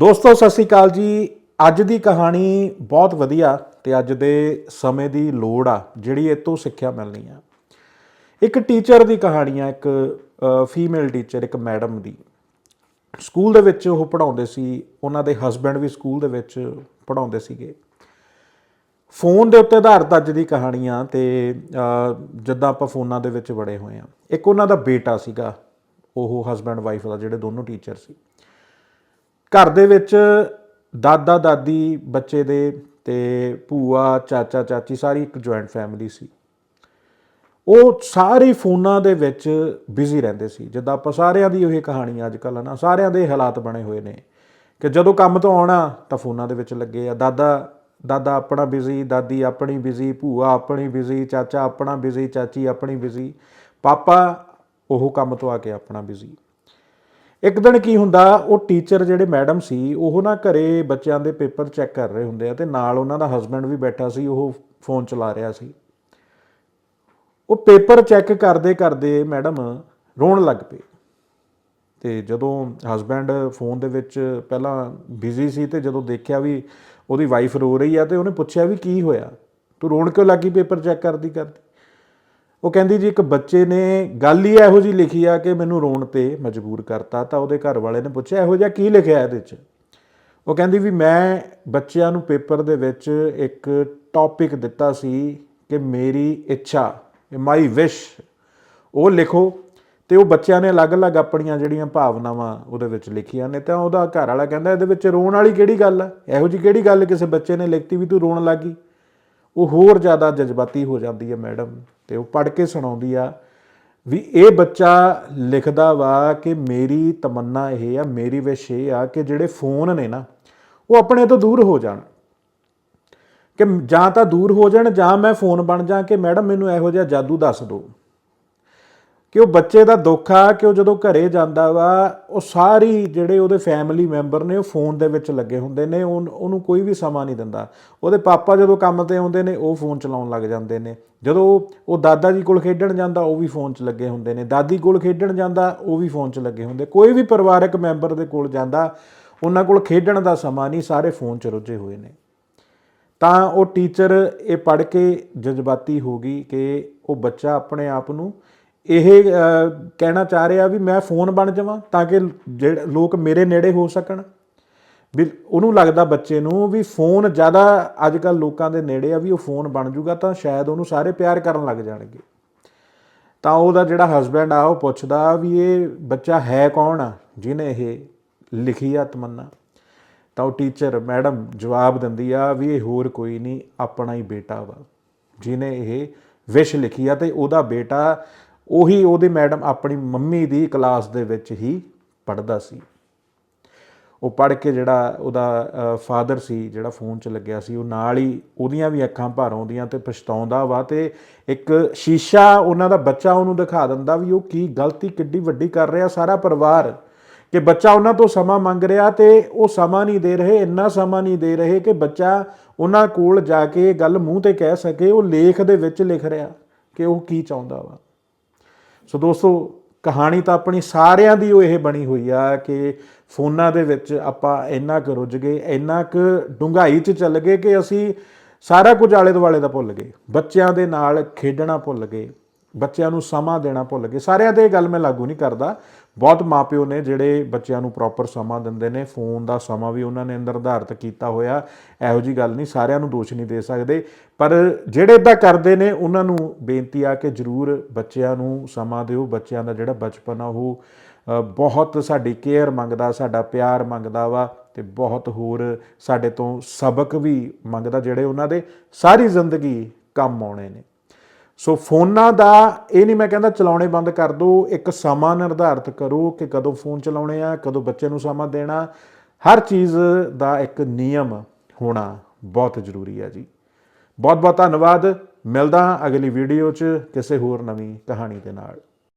ਦੋਸਤੋ ਸਤਿ ਸ੍ਰੀ ਅਕਾਲ ਜੀ। ਅੱਜ ਦੀ ਕਹਾਣੀ ਬਹੁਤ ਵਧੀਆ ਤੇ ਅੱਜ ਦੇ ਸਮੇਂ ਦੀ ਲੋੜ ਆ ਜਿਹੜੀ ਇਹ ਤੋਂ ਸਿੱਖਿਆ ਮਿਲਣੀ ਆ। ਇੱਕ ਟੀਚਰ ਦੀ ਕਹਾਣੀ ਆ ਇੱਕ ਫੀਮੇਲ ਟੀਚਰ ਇੱਕ ਮੈਡਮ ਦੀ। ਸਕੂਲ ਦੇ ਵਿੱਚ ਉਹ ਪੜ੍ਹਾਉਂਦੇ ਸੀ ਉਹਨਾਂ ਦੇ ਹਸਬੰਡ ਵੀ ਸਕੂਲ ਦੇ ਵਿੱਚ ਪੜ੍ਹਾਉਂਦੇ ਸੀਗੇ। ਫੋਨ ਦੇ ਉੱਤੇ ਆਧਾਰਿਤ ਅੱਜ ਦੀ ਕਹਾਣੀਆਂ ਤੇ ਅ, ਜਿੱਦਾਂ ਆਪਾਂ ਫੋਨਾਂ ਦੇ ਵਿੱਚ ਬੜੇ ਹੋਏ ਆ। ਇੱਕ ਉਹਨਾਂ ਦਾ ਬੇਟਾ ਸੀਗਾ ਉਹ ਹਸਬੰਡ ਵਾਈਫ ਦਾ ਜਿਹੜੇ ਦੋਨੋਂ ਟੀਚਰ ਸੀ। ਘਰ ਦੇ ਵਿੱਚ ਦਾਦਾ, ਦਾਦੀ, ਬੱਚੇ ਦੇ ਤੇ ਭੂਆ, ਚਾਚਾ, ਚਾਚੀ ਸਾਰੀ ਇੱਕ ਜੁਆਇੰਟ ਫੈਮਿਲੀ ਸੀ। ਉਹ ਸਾਰੇ ਫੋਨਾਂ ਦੇ ਵਿੱਚ ਬਿਜ਼ੀ ਰਹਿੰਦੇ ਸੀ। ਜਿੱਦਾਂ ਆਪਾਂ ਸਾਰਿਆਂ ਦੀ ਉਹੀ ਕਹਾਣੀ ਅੱਜ ਕੱਲ੍ਹ ਨਾ, ਸਾਰਿਆਂ ਦੇ ਹਾਲਾਤ ਬਣੇ ਹੋਏ ਨੇ ਕਿ ਜਦੋਂ ਕੰਮ ਤੋਂ ਆਉਣਾ ਤਾਂ ਫੋਨਾਂ ਦੇ ਵਿੱਚ ਲੱਗੇ ਆ। ਦਾਦਾ ਦਾਦਾ ਆਪਣਾ ਬਿਜ਼ੀ ਦਾਦੀ ਆਪਣੀ ਬਿਜ਼ੀ ਭੂਆ ਆਪਣੀ ਬਿਜ਼ੀ ਚਾਚਾ ਆਪਣਾ ਬਿਜ਼ੀ ਚਾਚੀ ਆਪਣੀ ਬਿਜ਼ੀ ਪਾਪਾ ਉਹ ਕੰਮ ਤੋਂ ਆ ਕੇ ਆਪਣਾ ਬਿਜ਼ੀ ਇੱਕ ਦਿਨ ਕੀ ਹੁੰਦਾ, ਉਹ ਟੀਚਰ ਜਿਹੜੇ ਮੈਡਮ ਸੀ, ਉਹ ਨਾ ਘਰੇ ਬੱਚਿਆਂ ਦੇ ਪੇਪਰ ਚੈੱਕ ਕਰ ਰਹੇ ਹੁੰਦੇ ਆ ਤੇ ਨਾਲ ਉਹਨਾਂ ਦਾ ਹਸਬੰਡ ਵੀ ਬੈਠਾ ਸੀ, ਉਹ ਫੋਨ ਚਲਾ ਰਿਹਾ ਸੀ। ਉਹ ਪੇਪਰ ਚੈੱਕ ਕਰਦੇ ਕਰਦੇ ਮੈਡਮ ਰੋਣ ਲੱਗ ਪਈ ਤੇ ਜਦੋਂ ਹਸਬੰਡ ਫੋਨ ਦੇ ਵਿੱਚ ਪਹਿਲਾਂ ਬਿਜ਼ੀ ਸੀ ਤੇ ਜਦੋਂ ਦੇਖਿਆ ਵੀ ਉਹਦੀ ਵਾਈਫ ਰੋ ਰਹੀ ਆ ਤੇ ਉਹਨੇ ਪੁੱਛਿਆ ਵੀ ਕੀ ਹੋਇਆ? ਤੂੰ ਰੋਣ ਕਿਉਂ ਲੱਗੀ ਪੇਪਰ ਚੈੱਕ ਕਰਦੀ ਕਰਦੀ ਉਹ ਕਹਿੰਦੀ ਜੀ ਇੱਕ ਬੱਚੇ ਨੇ ਗੱਲ ਹੀ ਇਹੋ ਜੀ ਲਿਖੀ ਆ ਕਿ ਮੈਨੂੰ ਰੋਣ ਤੇ ਮਜਬੂਰ ਕਰਤਾ, ਤਾਂ ਉਹਦੇ ਘਰ ਵਾਲੇ ਨੇ ਪੁੱਛਿਆ, ਇਹੋ ਜਿਹਾ ਕੀ ਲਿਖਿਆ ਇਹਦੇ 'ਚ? ਉਹ ਕਹਿੰਦੀ ਵੀ ਮੈਂ ਬੱਚਿਆਂ ਨੂੰ ਪੇਪਰ ਦੇ ਵਿੱਚ ਇੱਕ ਟੌਪਿਕ ਦਿੱਤਾ ਸੀ ਕਿ ਮੇਰੀ ਇੱਛਾ ਮਾਈ ਵਿਸ਼ ਉਹ ਲਿਖੋ ਤੇ ਉਹ ਬੱਚਿਆਂ ਨੇ ਅਲੱਗ-ਅਲੱਗ ਆਪਣੀਆਂ ਜਿਹੜੀਆਂ ਭਾਵਨਾਵਾਂ ਉਹਦੇ ਵਿੱਚ ਲਿਖੀਆਂ ਨੇ, ਤਾਂ ਉਹਦਾ ਘਰ ਵਾਲਾ ਕਹਿੰਦਾ ਇਹਦੇ ਵਿੱਚ ਰੋਣ ਵਾਲੀ ਕਿਹੜੀ ਗੱਲ ਆ? ਇਹੋ ਜੀ ਕਿਹੜੀ ਗੱਲ ਕਿਸੇ ਬੱਚੇ ਨੇ ਲਿਖਤੀ ਵੀ ਤੂੰ ਰੋਣ ਲੱਗੀ ਉਹ ਹੋਰ ਜ਼ਿਆਦਾ ਜਜ਼ਬਾਤੀ ਹੋ ਜਾਂਦੀ ਹੈ ਮੈਡਮ ਤੇ ਉਹ ਪੜ੍ਹ ਕੇ ਸੁਣਾਉਂਦੀ ਆ ਵੀ ਇਹ ਬੱਚਾ ਲਿਖਦਾ ਵਾ ਕਿ ਮੇਰੀ ਤਮੰਨਾ ਇਹ ਆ, ਮੇਰੀ ਵਿਸ਼ ਇਹ ਆ ਕਿ ਜਿਹੜੇ ਫੋਨ ਨੇ ਨਾ, ਉਹ ਆਪਣੇ ਤੋਂ ਦੂਰ ਹੋ ਜਾਣ। ਕਿ ਜਾਂ ਤਾਂ ਦੂਰ ਹੋ ਜਾਣ ਜਾਂ ਮੈਂ ਫੋਨ ਬਣ ਜਾ ਕਿ ਮੈਡਮ ਮੈਨੂੰ ਇਹੋ ਜਿਹਾ ਜਾਦੂ ਦੱਸ ਦਿਓ ਕਿ ਉਹ ਬੱਚੇ ਦਾ ਦੁੱਖ ਆ ਕਿ ਉਹ ਜਦੋਂ ਘਰੇ ਜਾਂਦਾ ਵਾ, ਉਹ ਸਾਰੀ ਜਿਹੜੇ ਉਹਦੇ ਫੈਮਿਲੀ ਮੈਂਬਰ ਨੇ ਉਹ ਫੋਨ ਦੇ ਵਿੱਚ ਲੱਗੇ ਹੁੰਦੇ ਨੇ, ਉਹ- ਉਹਨੂੰ ਕੋਈ ਵੀ ਸਮਾਂ ਨਹੀਂ ਦਿੰਦਾ। ਉਹਦੇ ਪਾਪਾ ਜਦੋਂ ਕੰਮ ਤੇ ਆਉਂਦੇ ਨੇ, ਉਹ ਫੋਨ ਚਲਾਉਣ ਲੱਗ ਜਾਂਦੇ ਨੇ। ਜਦੋਂ ਉਹ ਦਾਦਾ ਜੀ ਕੋਲ ਖੇਡਣ ਜਾਂਦਾ, ਉਹ ਵੀ ਫੋਨ 'ਚ ਲੱਗੇ ਹੁੰਦੇ ਨੇ। ਦਾਦੀ ਕੋਲ ਖੇਡਣ ਜਾਂਦਾ, ਉਹ ਵੀ ਫੋਨ 'ਚ ਲੱਗੇ ਹੁੰਦੇ। ਕੋਈ ਵੀ ਪਰਿਵਾਰਕ ਮੈਂਬਰ ਦੇ ਕੋਲ ਜਾਂਦਾ, ਉਹਨਾਂ ਕੋਲ ਖੇਡਣ ਦਾ ਸਮਾਂ ਨਹੀਂ, ਸਾਰੇ ਫੋਨ 'ਚ ਰੁੱਝੇ ਹੋਏ ਨੇ। ਤਾਂ ਉਹ ਟੀਚਰ ਇਹ ਪੜ੍ਹ ਕੇ ਜਜ਼ਬਾਤੀ ਹੋ ਗਈ ਕਿ ਉਹ ਬੱਚਾ ਆਪਣੇ ਆਪ ਨੂੰ ਇਹ ਕਹਿਣਾ ਚਾਹ ਰਿਹਾ ਵੀ ਮੈਂ ਫੋਨ ਬਣ ਜਾਵਾਂ ਤਾਂ ਕਿ ਜਿਹੜੇ ਲੋਕ ਮੇਰੇ ਨੇੜੇ ਹੋ ਸਕਣ। ਵੀ ਉਹਨੂੰ ਲੱਗਦਾ ਬੱਚੇ ਨੂੰ ਵੀ ਫੋਨ ਜ਼ਿਆਦਾ ਅੱਜ ਕੱਲ ਲੋਕਾਂ ਦੇ ਨੇੜੇ ਆ ਵੀ ਉਹ ਫੋਨ ਬਣ ਜੂਗਾ ਤਾਂ ਸ਼ਾਇਦ ਉਹਨੂੰ ਸਾਰੇ ਪਿਆਰ ਕਰਨ ਲੱਗ ਜਾਣਗੇ। ਤਾਂ ਉਹਦਾ ਜਿਹੜਾ ਹਸਬੰਡ ਆ, ਉਹ ਪੁੱਛਦਾ ਵੀ ਇਹ ਬੱਚਾ ਹੈ ਕੌਣ ਆ ਜਿਹਨੇ ਇਹ ਲਿਖੀ ਆ ਤਮੰਨਾ? ਤਾਂ ਉਹ ਟੀਚਰ ਮੈਡਮ ਜਵਾਬ ਦਿੰਦੀ ਆ ਵੀ ਇਹ ਹੋਰ ਕੋਈ ਨਹੀਂ, ਆਪਣਾ ਹੀ ਬੇਟਾ ਵਾ ਜਿਹਨੇ ਇਹ ਵਿਸ਼ ਲਿਖੀ ਆ ਤੇ ਉਹਦਾ ਬੇਟਾ ਉਹੀ ਉਹਦੀ ਮੈਡਮ ਆਪਣੀ ਮੰਮੀ ਦੀ ਕਲਾਸ ਦੇ ਵਿੱਚ ਹੀ ਪੜ੍ਹਦਾ ਸੀ। ਉਹ ਪੜ੍ਹ ਕੇ ਜਿਹੜਾ ਉਹਦਾ ਫਾਦਰ ਸੀ, ਜਿਹੜਾ ਫੋਨ 'ਚ ਲੱਗਿਆ ਸੀ, ਉਹ ਨਾਲ ਹੀ ਉਹਦੀਆਂ ਵੀ ਅੱਖਾਂ ਭਰ ਆਉਂਦੀਆਂ ਤੇ ਪਛਤਾਉਂਦਾ ਵਾ ਤੇ ਇੱਕ ਸ਼ੀਸ਼ਾ ਉਹਨਾਂ ਦਾ ਬੱਚਾ ਉਹਨੂੰ ਦਿਖਾ ਦਿੰਦਾ ਵੀ ਉਹ ਕੀ ਗਲਤੀ ਕਿੱਡੀ ਵੱਡੀ ਕਰ ਰਿਹਾ ਸਾਰਾ ਪਰਿਵਾਰ ਕਿ ਬੱਚਾ ਉਹਨਾਂ ਤੋਂ ਸਮਾਂ ਮੰਗ ਰਿਹਾ ਤੇ ਉਹ ਸਮਾਂ ਨਹੀਂ ਦੇ ਰਹੇ, ਇੰਨਾ ਸਮਾਂ ਨਹੀਂ ਦੇ ਰਹੇ ਕਿ ਬੱਚਾ ਉਹਨਾਂ ਕੋਲ ਜਾ ਕੇ ਗੱਲ ਮੂੰਹ ਤੇ ਕਹਿ ਸਕੇ, ਉਹ ਲੇਖ ਦੇ ਵਿੱਚ ਲਿਖ ਰਿਹਾ ਕਿ ਉਹ ਕੀ ਚਾਹੁੰਦਾ ਵਾ। ਸੋ ਦੋਸਤੋ, ਕਹਾਣੀ ਤਾਂ ਆਪਣੀ ਸਾਰਿਆਂ ਦੀ ਉਹ ਇਹ ਬਣੀ ਹੋਈ ਆ ਕਿ ਫੋਨਾਂ ਦੇ ਵਿੱਚ ਆਪਾਂ ਇੰਨਾ ਕੁ ਰੁੱਝ ਗਏ, ਇੰਨਾ ਕੁ ਡੂੰਘਾਈ 'ਚ ਚੱਲ ਗਏ ਕਿ ਅਸੀਂ ਸਾਰਾ ਕੁਝ ਆਲੇ ਦੁਆਲੇ ਦਾ ਭੁੱਲ ਗਏ। ਬੱਚਿਆਂ ਦੇ ਨਾਲ ਖੇਡਣਾ ਭੁੱਲ ਗਏ, ਬੱਚਿਆਂ ਨੂੰ ਸਮਾਂ ਦੇਣਾ ਭੁੱਲ ਗਏ। ਸਾਰਿਆਂ ਤੇ ਇਹ ਗੱਲ ਮੈਂ ਲਾਗੂ ਨਹੀਂ ਕਰਦਾ ਬਹੁਤ ਮਾਪਿਓ ਨੇ ਜਿਹੜੇ ਬੱਚਿਆਂ ਨੂੰ ਪ੍ਰੋਪਰ ਸਮਾਂ ਦਿੰਦੇ ਨੇ ਫੋਨ ਦਾ ਸਮਾਂ ਵੀ ਉਹਨਾਂ ਨੇ ਨਿਰਧਾਰਤ ਕੀਤਾ ਹੋਇਆ। ਇਹੋ ਜੀ ਗੱਲ ਨਹੀਂ, ਸਾਰਿਆਂ ਨੂੰ ਦੋਸ਼ ਨਹੀਂ ਦੇ ਸਕਦੇ। ਪਰ ਜਿਹੜੇ ਇਦਾਂ ਕਰਦੇ ਨੇ, ਉਹਨਾਂ ਨੂੰ ਬੇਨਤੀ ਆ ਕਿ ਜਰੂਰ ਬੱਚਿਆਂ ਨੂੰ ਸਮਾਂ ਦਿਓ। ਬੱਚਿਆਂ ਦਾ ਜਿਹੜਾ ਬਚਪਨ ਆ, ਉਹ ਬਹੁਤ ਸਾਡੀ ਕੇਅਰ ਮੰਗਦਾ, ਸਾਡਾ ਪਿਆਰ ਮੰਗਦਾ ਵਾ ਤੇ ਬਹੁਤ ਹੋਰ ਸਾਡੇ ਤੋਂ ਸਬਕ ਵੀ ਮੰਗਦਾ, ਜਿਹੜੇ ਉਹਨਾਂ ਦੇ ਸਾਰੀ ਜ਼ਿੰਦਗੀ ਕੰਮ ਆਉਣੇ ਨੇ। ਸੋ ਫੋਨਾਂ ਦਾ ਇਹ ਨਹੀਂ ਮੈਂ ਕਹਿੰਦਾ ਚਲਾਉਣੇ ਬੰਦ ਕਰ ਦਿਓ ਇੱਕ ਸਮਾਂ ਨਿਰਧਾਰਤ ਕਰੋ ਕਿ ਕਦੋਂ ਫੋਨ ਚਲਾਉਣੇ ਆ, ਕਦੋਂ ਬੱਚੇ ਨੂੰ ਸਮਾਂ ਦੇਣਾ। ਹਰ ਚੀਜ਼ ਦਾ ਇੱਕ ਨਿਯਮ ਹੋਣਾ ਬਹੁਤ ਜ਼ਰੂਰੀ ਹੈ ਜੀ। ਬਹੁਤ ਬਹੁਤ ਧੰਨਵਾਦ। ਮਿਲਦਾ ਅਗਲੀ ਵੀਡੀਓ 'ਚ ਕਿਸੇ ਹੋਰ ਨਵੀਂ ਕਹਾਣੀ ਦੇ ਨਾਲ।